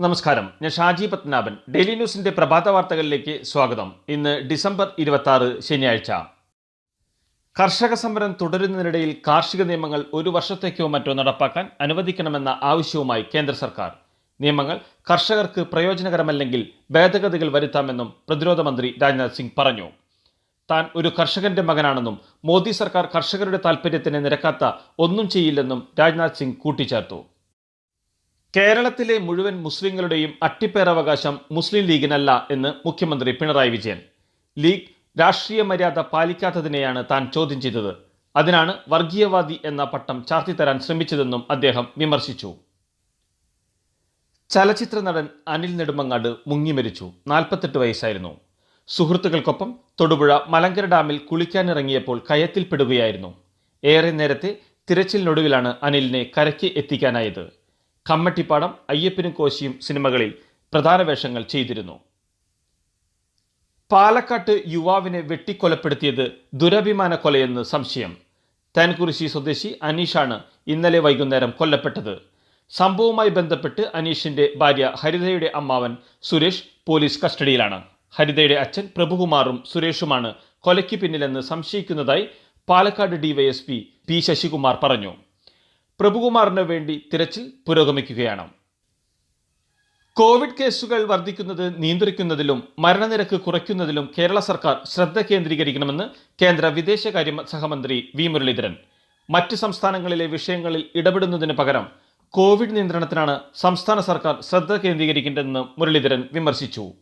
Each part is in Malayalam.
നമസ്കാരം. ഞാൻ ഷാജി പത്മനാഭൻ. ഡെയിലി ന്യൂസിന്റെ പ്രഭാത വാർത്തകളിലേക്ക് സ്വാഗതം. ഇന്ന് ഡിസംബർ ഇരുപത്തി ആറ് ശനിയാഴ്ച. കർഷക സമരം തുടരുന്നതിനിടയിൽ കാർഷിക നിയമങ്ങൾ ഒരു വർഷത്തേക്കോ മറ്റോ നടപ്പാക്കാൻ അനുവദിക്കണമെന്ന ആവശ്യവുമായി കേന്ദ്ര സർക്കാർ. നിയമങ്ങൾ കർഷകർക്ക് പ്രയോജനകരമല്ലെങ്കിൽ ഭേദഗതികൾ വരുത്താമെന്നും പ്രതിരോധ മന്ത്രി രാജ്നാഥ് സിംഗ് പറഞ്ഞു. താൻ ഒരു കർഷകന്റെ മകനാണെന്നും മോദി സർക്കാർ കർഷകരുടെ താൽപ്പര്യത്തിന് നിരക്കാത്ത ഒന്നും ചെയ്യില്ലെന്നും രാജ്നാഥ് സിംഗ് കൂട്ടിച്ചേർത്തു. കേരളത്തിലെ മുഴുവൻ മുസ്ലിങ്ങളുടെയും അട്ടിപ്പേറവകാശം മുസ്ലിം ലീഗിനല്ല എന്ന് മുഖ്യമന്ത്രി പിണറായി വിജയൻ. ലീഗ് രാഷ്ട്രീയ മര്യാദ പാലിക്കാത്തതിനെയാണ് താൻ ചോദ്യം ചെയ്തത്. അതിനാണ് വർഗീയവാദി എന്ന പട്ടം ചാർത്തിത്തരാൻ ശ്രമിച്ചതെന്നും അദ്ദേഹം വിമർശിച്ചു. ചലച്ചിത്ര നടൻ അനിൽ നെടുമങ്ങാട് മുങ്ങിമരിച്ചു നാൽപ്പത്തെട്ട് വയസ്സായിരുന്നു. സുഹൃത്തുക്കൾക്കൊപ്പം തൊടുപുഴ മലങ്കര ഡാമിൽ കുളിക്കാനിറങ്ങിയപ്പോൾ കയത്തിൽപ്പെടുകയായിരുന്നു ഏറെ നേരത്തെ തിരച്ചിലിനൊടുവിലാണ് അനിലിനെ കരയ്ക്ക് എത്തിക്കാനായത്. കമ്മട്ടിപ്പാടം അയ്യപ്പനും കോശിയും സിനിമകളിൽ പ്രധാന വേഷങ്ങൾ ചെയ്തിരുന്നു. പാലക്കാട്ട് യുവാവിനെ വെട്ടിക്കൊലപ്പെടുത്തിയത് ദുരഭിമാന കൊലയെന്ന് സംശയം. തേൻകുറിശി സ്വദേശി അനീഷാണ് ഇന്നലെ വൈകുന്നേരം കൊല്ലപ്പെട്ടത്. സംഭവവുമായി ബന്ധപ്പെട്ട് അനീഷിന്റെ ഭാര്യ ഹരിതയുടെ അമ്മാവൻ സുരേഷ് പോലീസ് കസ്റ്റഡിയിലാണ്. ഹരിതയുടെ അച്ഛൻ പ്രഭുകുമാറും സുരേഷുമാണ് കൊലയ്ക്ക് പിന്നിലെന്ന് സംശയിക്കുന്നതായി പാലക്കാട് ഡിവൈഎസ്പി പി ശശികുമാർ പറഞ്ഞു. പ്രഭുകുമാറിന് വേണ്ടി തിരച്ചിൽ പുരോഗമിക്കുകയാണ്. കോവിഡ് കേസുകൾ വർദ്ധിക്കുന്നത് നിയന്ത്രിക്കുന്നതിലും മരണനിരക്ക് കുറയ്ക്കുന്നതിലും കേരള സർക്കാർ ശ്രദ്ധ കേന്ദ്രീകരിക്കണമെന്ന് കേന്ദ്ര വിദേശകാര്യ സഹമന്ത്രി വി. മുരളീധരൻ. മറ്റ് സംസ്ഥാനങ്ങളിലെ വിഷയങ്ങളിൽ ഇടപെടുന്നതിന് പകരം കോവിഡ് നിയന്ത്രണത്തിനാണ് സംസ്ഥാന സർക്കാർ ശ്രദ്ധ കേന്ദ്രീകരിക്കേണ്ടതെന്ന് മുരളീധരൻ വിമർശിച്ചു.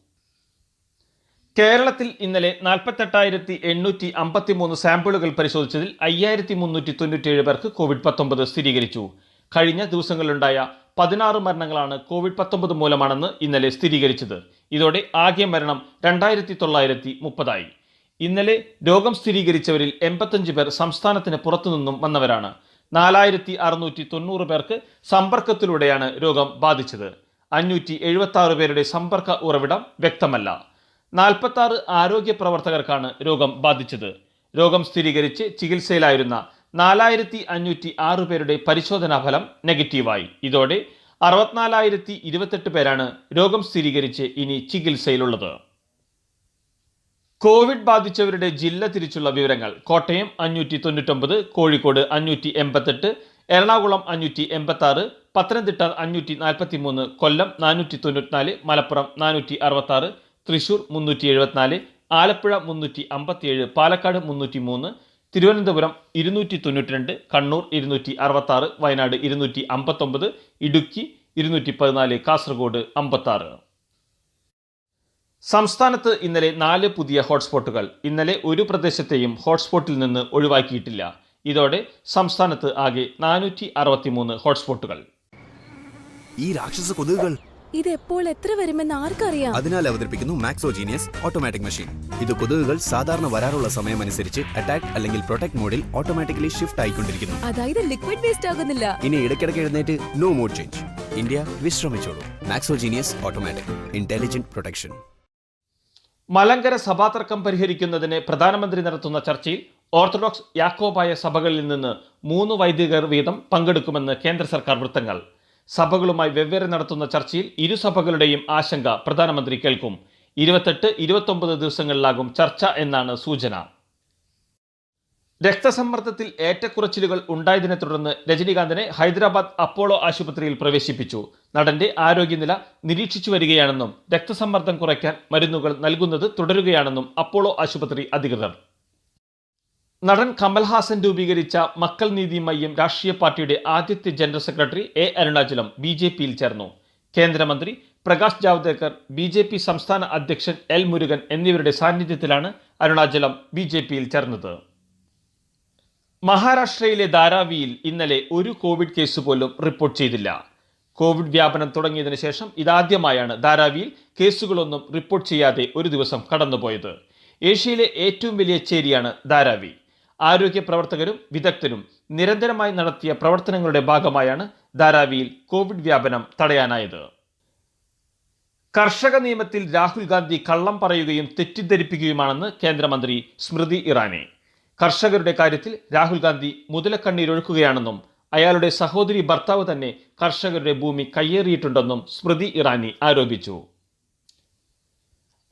കേരളത്തിൽ ഇന്നലെ നാൽപ്പത്തെട്ടായിരത്തി എണ്ണൂറ്റി അമ്പത്തിമൂന്ന് സാമ്പിളുകൾ പരിശോധിച്ചതിൽ അയ്യായിരത്തി മുന്നൂറ്റി തൊണ്ണൂറ്റിയേഴ് പേർക്ക് കോവിഡ് പത്തൊമ്പത് സ്ഥിരീകരിച്ചു. കഴിഞ്ഞ ദിവസങ്ങളിലുണ്ടായ പതിനാറ് മരണങ്ങളാണ് കോവിഡ് പത്തൊമ്പത് മൂലമാണെന്ന് ഇന്നലെ സ്ഥിരീകരിച്ചത്. ഇതോടെ ആകെ മരണം രണ്ടായിരത്തി തൊള്ളായിരത്തി മുപ്പതായി. ഇന്നലെ രോഗം സ്ഥിരീകരിച്ചവരിൽ എൺപത്തഞ്ച് പേർ സംസ്ഥാനത്തിന് പുറത്തുനിന്നും വന്നവരാണ്. നാലായിരത്തി അറുന്നൂറ്റി തൊണ്ണൂറ് പേർക്ക് സമ്പർക്കത്തിലൂടെയാണ് രോഗം ബാധിച്ചത്. അഞ്ഞൂറ്റി എഴുപത്തി പേരുടെ സമ്പർക്ക ഉറവിടം വ്യക്തമല്ല. നാൽപ്പത്തി ആറ് ആരോഗ്യ പ്രവർത്തകർക്കാണ് രോഗം ബാധിച്ചത്. രോഗം സ്ഥിരീകരിച്ച് ചികിത്സയിലായിരുന്ന നാലായിരത്തി അഞ്ഞൂറ്റി ആറ് പേരുടെ പരിശോധനാ ഫലം നെഗറ്റീവായി. ഇതോടെ അറുപത്തിനാലായിരത്തി ഇരുപത്തെട്ട് പേരാണ് രോഗം സ്ഥിരീകരിച്ച് ഇനി ചികിത്സയിലുള്ളത്. കോവിഡ് ബാധിച്ചവരുടെ ജില്ല തിരിച്ചുള്ള വിവരങ്ങൾ കോട്ടയം അഞ്ഞൂറ്റി തൊണ്ണൂറ്റൊമ്പത് കോഴിക്കോട് അഞ്ഞൂറ്റി എൺപത്തെട്ട് എറണാകുളം അഞ്ഞൂറ്റി എൺപത്തി ആറ് പത്തനംതിട്ട അഞ്ഞൂറ്റി നാൽപ്പത്തി മൂന്ന് കൊല്ലം നാനൂറ്റി തൊണ്ണൂറ്റിനാല് മലപ്പുറം നാനൂറ്റി അറുപത്തി ആറ് തൃശൂർ മുന്നൂറ്റി എഴുപത്തിനാല് ആലപ്പുഴ മുന്നൂറ്റി അമ്പത്തിയേഴ് പാലക്കാട് മുന്നൂറ്റി മൂന്ന് തിരുവനന്തപുരം ഇരുന്നൂറ്റി തൊണ്ണൂറ്റിരണ്ട് കണ്ണൂർ ഇരുന്നൂറ്റി അറുപത്താറ് വയനാട് ഇരുന്നൂറ്റി അമ്പത്തൊമ്പത് ഇടുക്കി ഇരുന്നൂറ്റി പതിനാല് കാസർഗോഡ് അമ്പത്താറ്. സംസ്ഥാനത്ത് ഇന്നലെ നാല് പുതിയ ഹോട്ട്സ്പോട്ടുകൾ. ഇന്നലെ ഒരു പ്രദേശത്തെയും ഹോട്ട്സ്പോട്ടിൽ നിന്ന് ഒഴിവാക്കിയിട്ടില്ല. ഇതോടെ സംസ്ഥാനത്ത് ആകെ നാനൂറ്റി അറുപത്തിമൂന്ന് ഹോട്ട്സ്പോട്ടുകൾ. ഈ രാക്ഷസ കൊതുകുകൾ ഇത് എപ്പോൾ എത്ര വരുമെന്ന് ആർക്കറിയാം? അതിനാൽ അവതരിപ്പിക്കുന്നു മാക്സോജീനിയസ് ഓട്ടോമാറ്റിക് മെഷീൻ ഇത് കൊതുകുകൾ സാധാരണ വരാറുള്ള സമയം അനുസരിച്ച് അറ്റാക്ക് അല്ലെങ്കിൽ പ്രൊട്ടക്ട് മോഡിൽ ഓട്ടോമാറ്റിക്കലി ഷിഫ്റ്റ് ആയിക്കൊണ്ടിരിക്കുന്നു. അതായത് ലിക്വിഡ് വേസ്റ്റ് ആകുന്നില്ല. ഇനി ഇടയ്ക്കിടയ്ക്ക് എഴുന്നേറ്റ് നോ മോഡ് ചേഞ്ച് ഇന്ത്യ വിശ്രമിച്ചോളൂ. മാക്സോജീനിയസ് ഓട്ടോമാറ്റിക് ഇന്റലിജന്റ് പ്രൊട്ടക്ഷൻ മലങ്കര സഭാതർക്കം പരിഹരിക്കുന്നതിന് പ്രധാനമന്ത്രി നടത്തുന്ന ചർച്ചയിൽ ഓർത്തഡോക്സ് യാക്കോബായ സഭകളിൽ നിന്ന് മൂന്ന് വൈദികർ വീതം പങ്കെടുക്കുമെന്ന് കേന്ദ്ര സർക്കാർ വൃത്തങ്ങൾ. സഭകളുമായി വെവ്വേറെ നടത്തുന്ന ചർച്ചയിൽ ഇരുസഭകളുടെയും ആശങ്ക പ്രധാനമന്ത്രി കേൾക്കും. ഇരുപത്തെട്ട് ഇരുപത്തൊമ്പത് ദിവസങ്ങളിലാകും ചർച്ച എന്നാണ് സൂചന. രക്തസമ്മർദ്ദത്തിൽ ഏറ്റക്കുറച്ചിലുകൾ ഉണ്ടായതിനെ തുടർന്ന് രജനീകാന്തിനെ ഹൈദരാബാദ് അപ്പോളോ ആശുപത്രിയിൽ പ്രവേശിപ്പിച്ചു. നടന്റെ ആരോഗ്യനില നിരീക്ഷിച്ചു വരികയാണെന്നും രക്തസമ്മർദ്ദം കുറയ്ക്കാൻ മരുന്നുകൾ നൽകുന്നത് തുടരുകയാണെന്നും അപ്പോളോ ആശുപത്രി അധികൃതർ നടൻ കമൽഹാസൻ രൂപീകരിച്ച മക്കൾ നീതി മയ്യം രാഷ്ട്രീയ പാർട്ടിയുടെ ആദ്യത്തെ general secretary A Arunachalam B J പിയിൽ ചേർന്നു. കേന്ദ്രമന്ത്രി Prakash Javadekar B J P സംസ്ഥാന അധ്യക്ഷൻ എൽ മുരുകൻ എന്നിവരുടെ സാന്നിധ്യത്തിലാണ് അരുണാചലം ബി ജെ പിയിൽ ചേർന്നത്. മഹാരാഷ്ട്രയിലെ ധാരാവിയിൽ ഇന്നലെ ഒരു കോവിഡ് കേസ് പോലും റിപ്പോർട്ട് ചെയ്തില്ല. കോവിഡ് വ്യാപനം തുടങ്ങിയതിനു ശേഷം ഇതാദ്യമായാണ് ധാരാവിയിൽ കേസുകളൊന്നും റിപ്പോർട്ട് ചെയ്യാതെ ഒരു ദിവസം കടന്നുപോയത്. ഏഷ്യയിലെ ഏറ്റവും വലിയ ചേരിയാണ് ധാരാവി. ആരോഗ്യ പ്രവർത്തകരും വിദഗ്ധരും നിരന്തരമായി നടത്തിയ പ്രവർത്തനങ്ങളുടെ ഭാഗമായാണ് ധാരാവിയിൽ കോവിഡ് വ്യാപനം തടയാനായത്. കർഷക നിയമത്തിൽ രാഹുൽ ഗാന്ധി കള്ളം പറയുകയും തെറ്റിദ്ധരിപ്പിക്കുകയുമാണെന്ന് കേന്ദ്രമന്ത്രി സ്മൃതി ഇറാനി. കർഷകരുടെ കാര്യത്തിൽ രാഹുൽ ഗാന്ധി മുതലക്കണ്ണീരൊഴുക്കുകയാണെന്നും അയാളുടെ സഹോദരി ഭർത്താവ് തന്നെ കർഷകരുടെ ഭൂമി കയ്യേറിയിട്ടുണ്ടെന്നും സ്മൃതി ഇറാനി ആരോപിച്ചു.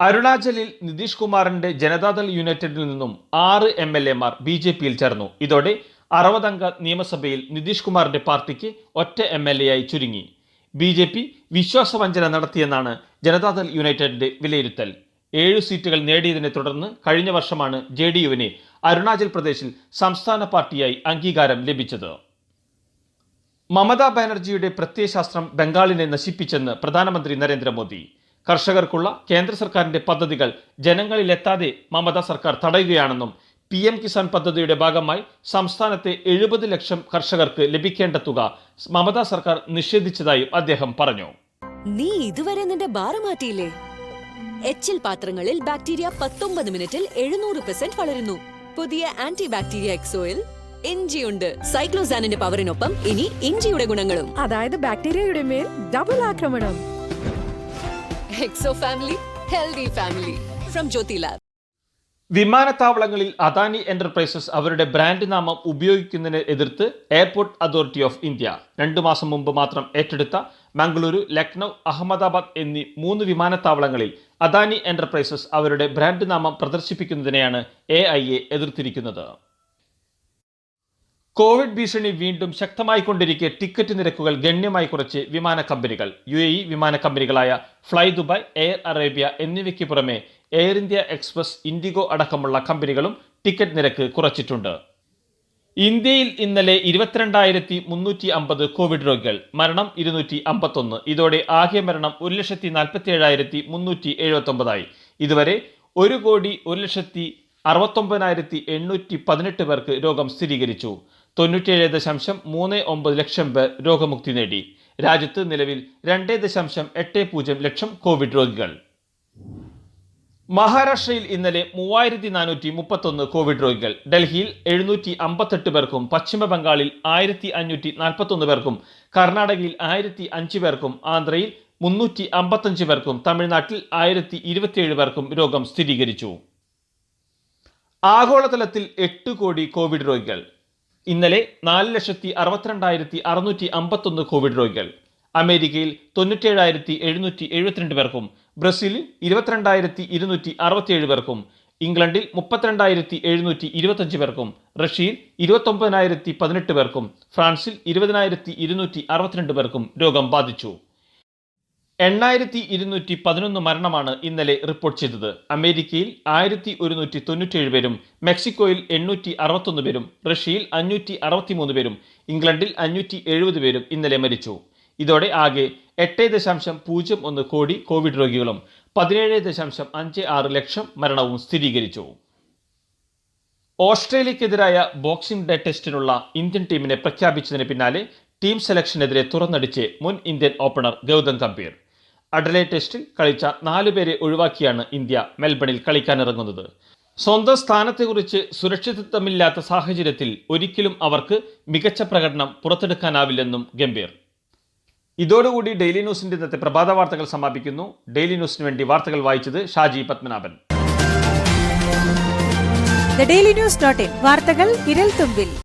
അരുണാചലിൽ നിതീഷ് കുമാറിന്റെ ജനതാദൾ യുണൈറ്റഡിൽ നിന്നും ആറ് എം എൽ എമാർ ബി ജെ പിയിൽ ചേർന്നു. ഇതോടെ അറുപതംഗ നിയമസഭയിൽ നിതീഷ് കുമാറിന്റെ പാർട്ടിക്ക് ഒറ്റ എം എൽ എ ആയി ചുരുങ്ങി. ബി ജെ പി വിശ്വാസവഞ്ചന നടത്തിയെന്നാണ് ജനതാദൾ യുണൈറ്റഡിന്റെ വിലയിരുത്തൽ. ഏഴ് സീറ്റുകൾ നേടിയതിനെ തുടർന്ന് കഴിഞ്ഞ വർഷമാണ് ജെ ഡി യുവിന് അരുണാചൽ പ്രദേശിൽ സംസ്ഥാന പാർട്ടിയായി അംഗീകാരം ലഭിച്ചത്. മമതാ ബാനർജിയുടെ പ്രത്യയശാസ്ത്രം ബംഗാളിനെ നശിപ്പിച്ചെന്ന് പ്രധാനമന്ത്രി നരേന്ദ്രമോദി. കർഷകർക്കുള്ള കേന്ദ്ര സർക്കാരിന്റെ പദ്ധതികൾ ജനങ്ങളിലെത്താതെ മമത സർക്കാർ തടയുകയാണെന്നും പി എം കിസാൻ പദ്ധതിയുടെ ഭാഗമായി സംസ്ഥാനത്തെ എഴുപത് ലക്ഷം കർഷകർക്ക് ലഭിക്കേണ്ട തുക മമത സർക്കാർ നിഷേധിച്ചതായും അദ്ദേഹം പറഞ്ഞു. നീ ഇതുവരെ നിന്റെ ബാറ് മാറ്റിയില്ലേ? എച്ചിൽ പാത്രങ്ങളിൽ ബാക്ടീരിയ പത്തൊമ്പത് മിനിറ്റിൽ എഴുന്നൂറ് പെർസെന്റ് വളരുന്നു. പുതിയ ആന്റി ബാക്ടീരിയ എക്സോയിൽ ഇഞ്ചിയുണ്ട്. സൈക്ലോസാനിന്റെ പവറിനൊപ്പം ഇനി ഇഞ്ചിയുടെ ഗുണങ്ങളും. അതായത് ബാക്ടീരിയയുടെ മേൽ ഡബിൾ ആക്രമണം. Exo family healthy family from Jyothi lab വിമാനത്താവളങ്ങളിൽ അദാനി എന്റർപ്രൈസസ് അവരുടെ ബ്രാൻഡ് നാമം ഉപയോഗിക്കുന്നതിനെ എതിർത്ത് എയർപോർട്ട് അതോറിറ്റി ഓഫ് ഇന്ത്യ. രണ്ടു മാസം മുമ്പ് മാത്രം ഏറ്റെടുത്ത മംഗളൂരു ലക്നൗ അഹമ്മദാബാദ് എന്നീ മൂന്ന് വിമാനത്താവളങ്ങളിൽ അദാനി എന്റർപ്രൈസസ് അവരുടെ ബ്രാൻഡ് നാമം പ്രദർശിപ്പിക്കുന്നതിനെയാണ് എ എതിർത്തിരിക്കുന്നത്. കോവിഡ് ഭീഷണി വീണ്ടും ശക്തമായിക്കൊണ്ടിരിക്കെ ടിക്കറ്റ് നിരക്കുകൾ ഗണ്യമായി കുറച്ച് വിമാന കമ്പനികൾ യു എ ഇ വിമാന കമ്പനികളായ ഫ്ലൈ ദുബായ് എയർ അറേബ്യ എന്നിവയ്ക്ക് പുറമെ എയർ ഇന്ത്യ എക്സ്പ്രസ് ഇൻഡിഗോ അടക്കമുള്ള കമ്പനികളും ടിക്കറ്റ് നിരക്ക് കുറച്ചിട്ടുണ്ട്. ഇന്ത്യയിൽ ഇന്നലെ ഇരുപത്തിരണ്ടായിരത്തി മുന്നൂറ്റി അമ്പത് കോവിഡ് രോഗികൾ മരണം ഇരുന്നൂറ്റി അമ്പത്തൊന്ന് ഇതോടെ ആകെ മരണം ഒരു ലക്ഷത്തി നാൽപ്പത്തി ഏഴായിരത്തി മുന്നൂറ്റി എഴുപത്തൊമ്പതായി ഇതുവരെ ഒരു കോടി ഒരു ലക്ഷത്തി അറുപത്തൊമ്പതിനായിരത്തി എണ്ണൂറ്റി പതിനെട്ട് പേർക്ക് രോഗം സ്ഥിരീകരിച്ചു. തൊണ്ണൂറ്റിയേഴ് ദശാംശം മൂന്ന് ഒമ്പത് ലക്ഷം പേർ രോഗമുക്തി നേടി. രാജ്യത്ത് നിലവിൽ രണ്ട് ദശാംശം എട്ട് പൂജ്യം ലക്ഷം കോവിഡ് രോഗികൾ. മഹാരാഷ്ട്രയിൽ ഇന്നലെ മൂവായിരത്തി നാനൂറ്റി മുപ്പത്തൊന്ന് കോവിഡ് രോഗികൾ. ഡൽഹിയിൽ എഴുന്നൂറ്റി അമ്പത്തെട്ട് പേർക്കും പശ്ചിമ ബംഗാളിൽ ആയിരത്തി അഞ്ഞൂറ്റി നാൽപ്പത്തൊന്ന് പേർക്കും കർണാടകയിൽ ആയിരത്തി അഞ്ച് പേർക്കും ആന്ധ്രയിൽ മുന്നൂറ്റി അമ്പത്തഞ്ച് പേർക്കും തമിഴ്നാട്ടിൽ ആയിരത്തി ഇരുപത്തിയേഴ് പേർക്കും രോഗം സ്ഥിരീകരിച്ചു. ആഗോളതലത്തിൽ എട്ട് കോടി കോവിഡ് രോഗികൾ. ഇന്നലെ നാല് ലക്ഷത്തി അറുപത്തിരണ്ടായിരത്തി അറുന്നൂറ്റി അമ്പത്തൊന്ന് കോവിഡ് രോഗികൾ. അമേരിക്കയിൽ തൊണ്ണൂറ്റേഴായിരത്തി എഴുന്നൂറ്റി എഴുപത്തിരണ്ട് പേർക്കും ബ്രസീലിൽ ഇരുപത്തിരണ്ടായിരത്തി ഇരുന്നൂറ്റി അറുപത്തിയേഴ് പേർക്കും ഇംഗ്ലണ്ടിൽ മുപ്പത്തിരണ്ടായിരത്തി എഴുന്നൂറ്റി ഇരുപത്തഞ്ച് പേർക്കും റഷ്യയിൽ ഇരുപത്തൊമ്പതിനായിരത്തി പതിനെട്ട് പേർക്കും ഫ്രാൻസിൽ ഇരുപതിനായിരത്തി ഇരുന്നൂറ്റി അറുപത്തിരണ്ട് പേർക്കും രോഗം ബാധിച്ചു. എണ്ണായിരത്തി ഇരുന്നൂറ്റി പതിനൊന്ന് മരണമാണ് ഇന്നലെ റിപ്പോർട്ട് ചെയ്തത്. അമേരിക്കയിൽ ആയിരത്തി ഒരുന്നൂറ്റി തൊണ്ണൂറ്റിയേഴ് പേരും മെക്സിക്കോയിൽ എണ്ണൂറ്റി അറുപത്തൊന്ന് പേരും റഷ്യയിൽ അഞ്ഞൂറ്റി അറുപത്തിമൂന്ന് പേരും ഇംഗ്ലണ്ടിൽ അഞ്ഞൂറ്റി എഴുപത് പേരും ഇന്നലെ മരിച്ചു. ഇതോടെ ആകെ എട്ട് ദശാംശം പൂജ്യം ഒന്ന് കോടി കോവിഡ് രോഗികളും പതിനേഴ് ദശാംശം അഞ്ച് ആറ് ലക്ഷം മരണവും സ്ഥിരീകരിച്ചു. ഓസ്ട്രേലിയക്കെതിരായ ബോക്സിംഗ് ഡേ ടെസ്റ്റിനുള്ള ഇന്ത്യൻ ടീമിനെ പ്രഖ്യാപിച്ചതിന് പിന്നാലെ ടീം സെലക്ഷനെതിരെ തുറന്നടിച്ച് മുൻ Indian opener Gautam Gambhir. Adelaide ടെസ്റ്റിൽ കളിച്ച നാലു പേരെ ഒഴിവാക്കിയാണ് ഇന്ത്യ മെൽബണിൽ കളിക്കാനിറങ്ങുന്നത്. സ്വന്തം സ്ഥാനത്തെക്കുറിച്ച് സുരക്ഷിതത്വമില്ലാത്ത സാഹചര്യത്തിൽ ഒരിക്കലും അവർക്ക് മികച്ച പ്രകടനം പുറത്തെടുക്കാനാവില്ലെന്നും ഗംഭീർ. ഇതോടുകൂടി ഡെയിലി ന്യൂസിന്റെ ഇന്നത്തെ പ്രഭാത വാർത്തകൾ സമാപിക്കുന്നു. ഡെയിലി ന്യൂസിന് വേണ്ടി വാർത്തകൾ വായിച്ചത് Shaji Padmanabhan. Daily news dot in. വാർത്തകൾ വിരൽ തുമ്പിൽ.